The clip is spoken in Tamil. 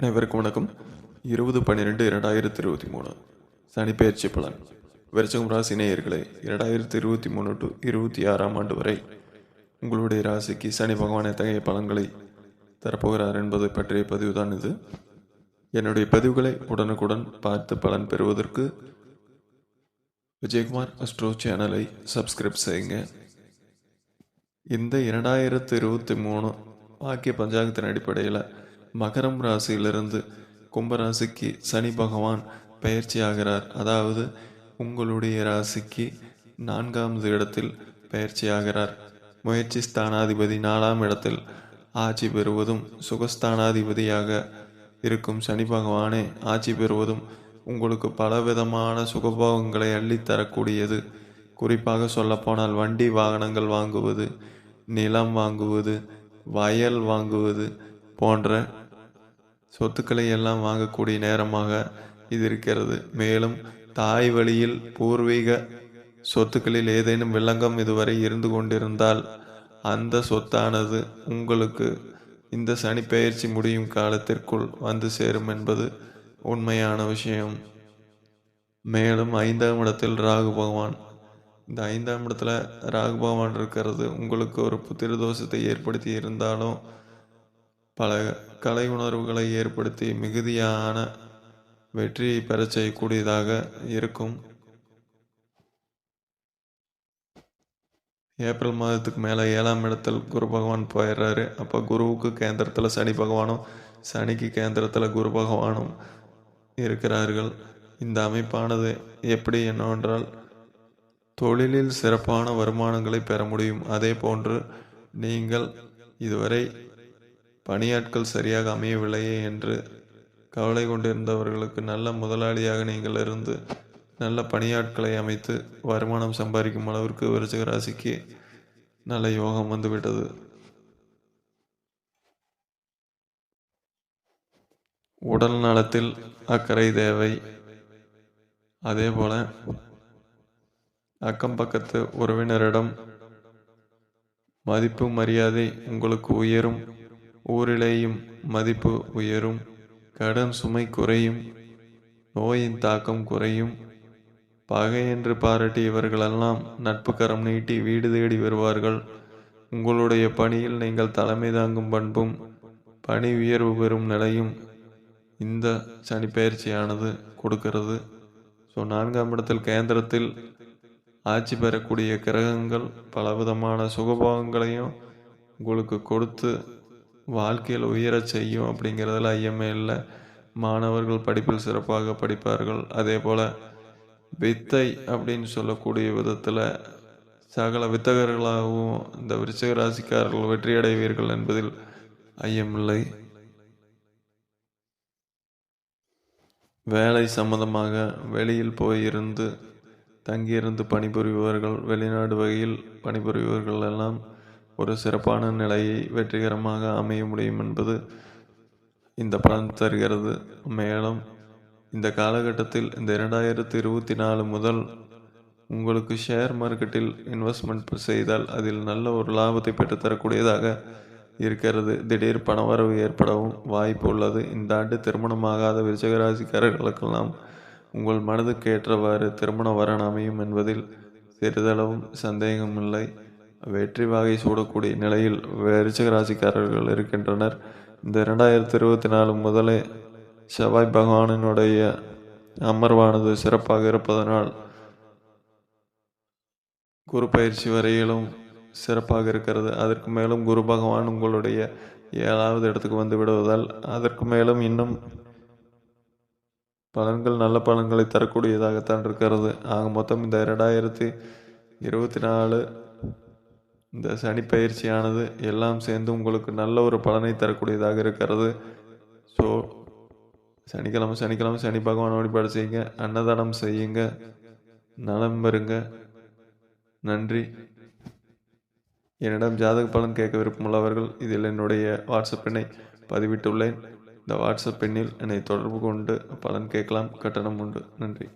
அனைவருக்கும் வணக்கம். இருபது பன்னிரெண்டு இரண்டாயிரத்தி இருபத்தி மூணு சனிப்பெயர்ச்சி பலன். விருச்சகம் ராசி நேயர்களே இரண்டாயிரத்தி இருபத்தி மூணு டு இருபத்தி ஆறாம் ஆண்டு வரை உங்களுடைய ராசிக்கு சனி பகவான் எத்தகைய பலன்களை தரப்போகிறார் என்பதை பற்றிய பதிவு தான் இது. என்னுடைய பதிவுகளை உடனுக்குடன் பார்த்து பலன் பெறுவதற்கு விஜயகுமார் அஸ்ட்ரோ சேனலை சப்ஸ்கிரைப் செய்யுங்க. இந்த இரண்டாயிரத்து இருபத்தி மூணு வாக்கிய பஞ்சாங்கத்தின் அடிப்படையில் மகரம் ராசியிலிருந்து கும்பராசிக்கு சனி பகவான் பயிற்சி ஆகிறார் அதாவது உங்களுடைய ராசிக்கு நான்காவது இடத்தில் பயிற்சி ஆகிறார் முயற்சி ஸ்தானாதிபதி நாலாம் இடத்தில் ஆட்சி பெறுவதும் சுகஸ்தானாதிபதியாக இருக்கும் சனி பகவானே ஆட்சி பெறுவதும் உங்களுக்கு பலவிதமான சுகபோகங்களை அள்ளித்தரக்கூடியது குறிப்பாக சொல்லப்போனால் வண்டி வாகனங்கள் வாங்குவது நிலம் வாங்குவது வயல் வாங்குவது போன்ற சொத்துக்களை எல்லாம் வாங்கக்கூடிய நேரமாக இது இருக்கிறது. மேலும் தாய் வழியில் பூர்வீக சொத்துக்களில் ஏதேனும் வில்லங்கம் இதுவரை இருந்து கொண்டிருந்தால் அந்த சொத்தானது உங்களுக்கு இந்த சனிப்பெயர்ச்சி முடியும் காலத்திற்குள் வந்து சேரும் என்பது உண்மையான விஷயம். மேலும் ஐந்தாம் இடத்தில் ராகு பகவான். இந்த ஐந்தாம் இடத்துல ராகு பகவான் இருக்கிறது. உங்களுக்கு ஒரு புத்திர தோஷத்தை ஏற்படுத்தி இருந்தாலும் பல கலை உணர்வுகளை ஏற்படுத்தி மிகுதியான வெற்றியை பெறச் செய்யக்கூடியதாக இருக்கும். ஏப்ரல் மாதத்துக்கு மேலே ஏழாம் இடத்தில் குரு பகவான் போயிடுறாரு. அப்போ குருவுக்கு கேந்திரத்தில் சனி பகவானும் சனிக்கு கேந்திரத்தில் குரு பகவானும் இருக்கிறார்கள். இந்த அமைப்பானது எப்படி என்னவென்றால் தொழிலில் சிறப்பான வருமானங்களை பெற முடியும். அதே போன்று நீங்கள் இதுவரை பணியாட்கள் சரியாக அமையவில்லையே என்று கவலை கொண்டிருந்தவர்களுக்கு நல்ல முதலாளியாக நீங்கள் இருந்து நல்ல பணியாட்களை அமைத்து வருமானம் சம்பாதிக்கும் அளவிற்கு விருச்சிக ராசிக்கு நல்ல யோகம் வந்துவிட்டது. உடல் நலத்தில் அக்கறை தேவை. அதே போல அக்கம் பக்கத்து உறவினரிடம் மதிப்பு மரியாதை உங்களுக்கு உயரும். ஊரிலேயும் மதிப்பு உயரும் கடன் சுமை குறையும் நோயின் தாக்கம் குறையும். பகை என்று பாராட்டி இவர்களெல்லாம் நட்பு கரம் நீட்டி வீடு தேடி வருவார்கள். உங்களுடைய பணியில் நீங்கள் தலைமை தாங்கும் பண்பும் பணி உயர்வு பெறும் நிலையும் இந்த சனிப்பெயர்ச்சியானது கொடுக்கிறது. ஸோ நான்காம் இடத்தில் கேந்திரத்தில் ஆட்சி பெறக்கூடிய கிரகங்கள் பலவிதமான சுகபோகங்களையும் உங்களுக்கு கொடுத்து வாழ்க்கையில் உயரச் செய்யும் அப்படிங்கிறதுல ஐயமே இல்லை. மாணவர்கள் படிப்பில் சிறப்பாக படிப்பார்கள். அதே போல் வித்தை அப்படின்னு சொல்லக்கூடிய விதத்தில் சகல வித்தகர்களாகவும் இந்த விருச்சக ராசிக்காரர்கள் வெற்றி அடைவீர்கள் என்பதில் ஐயமில்லை. வேலை சம்பந்தமாக வெளியில் போயிருந்து தங்கியிருந்து பணிபுரிபவர்கள் வெளிநாடு வகையில் பணிபுரிபவர்கள் எல்லாம் ஒரு சிறப்பான நிலையை வெற்றிகரமாக அமைய முடியும் என்பது இந்த படம் தருகிறது. மேலும் இந்த காலகட்டத்தில் இந்த இரண்டாயிரத்தி இருபத்தி நாலு முதல் உங்களுக்கு ஷேர் மார்க்கெட்டில் இன்வெஸ்ட்மெண்ட் செய்தால் அதில் நல்ல ஒரு லாபத்தை பெற்றுத்தரக்கூடியதாக இருக்கிறது. திடீர் பணவரவு ஏற்படவும் வாய்ப்பு உள்ளது. இந்த ஆண்டு திருமணமாகாத விருச்சகராசிக்காரர்களுக்கெல்லாம் உங்கள் மனதுக்கு ஏற்றவாறு திருமண வரன் அமையும் என்பதில் சிறிதளவும் சந்தேகமில்லை. வெற்றி வாகை சூடக்கூடிய நிலையில் விருச்சிக ராசிக்காரர்கள் இருக்கின்றனர். இந்த இரண்டாயிரத்தி இருபத்தி நாலு முதலே செவ்வாய் பகவானினுடைய அமர்வானது சிறப்பாக இருப்பதனால் குரு பயிற்சி வரையிலும் சிறப்பாக இருக்கிறது. அதற்கு மேலும் குரு பகவான் உங்களுடைய ஏழாவது இடத்துக்கு வந்து விடுவதால் அதற்கு மேலும் இன்னும் பலன்கள் நல்ல பலன்களை தரக்கூடியதாகத்தான் இருக்கிறது. ஆக மொத்தம் இந்த இரண்டாயிரத்தி இருபத்தி நாலு இந்த சனி பயிற்சியானது எல்லாம் சேர்ந்து உங்களுக்கு நல்ல ஒரு பலனை தரக்கூடியதாக இருக்கிறது. ஸோ சனிக்கிழமை சனிக்கிழமை சனி பகவான் வழிபாடு செய்யுங்க. அன்னதானம் செய்யுங்க. நலம் பெறுங்க. நன்றி. என்னிடம் ஜாதக பலன் கேட்க விருப்பமுள்ளவர்கள் இதில் என்னுடைய வாட்ஸ்அப் எண்ணை பதிவிட்டுள்ளேன். இந்த வாட்ஸ்அப் எண்ணில் என்னை தொடர்பு கொண்டு பலன் கேட்கலாம். கட்டணம் உண்டு. நன்றி.